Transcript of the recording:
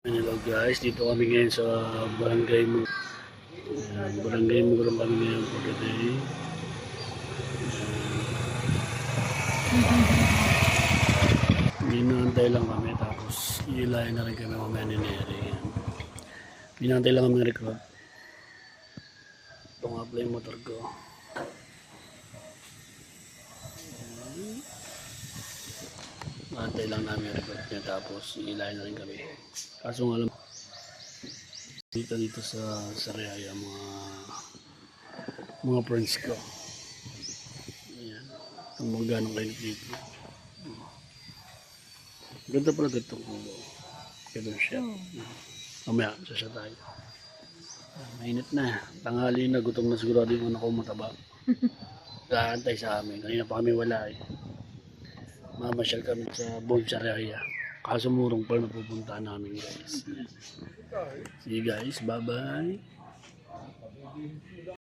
Hello guys, dito kami ngayon sa Barangay Mo. Ayan, Barangay Mo kami ngayon for today. Ayan. Minantay lang kami tapos ilayin na rin kami mamaya ni Neri. Lang kami recruit. Ito nga pala yung motor ko. Mantay lang namin record niya tapos ilayin na rin kami. Kaso nga alam, dito dito sa Sariaya mga mga friends ko. Ayan. Kung magano kayo dito. Ganda pala dito kung Ganun siya. Mamaya, sasya tayo. Ah, Mainit na. Tanghali na. Gutom na sigurado yung anak ko mataba. Gaantay sa amin. Kanina pa kami wala eh mamasyal kami sa Bolcharia. Kaso murong pa napupunta namin guys. Eh. See you guys. Bye-bye.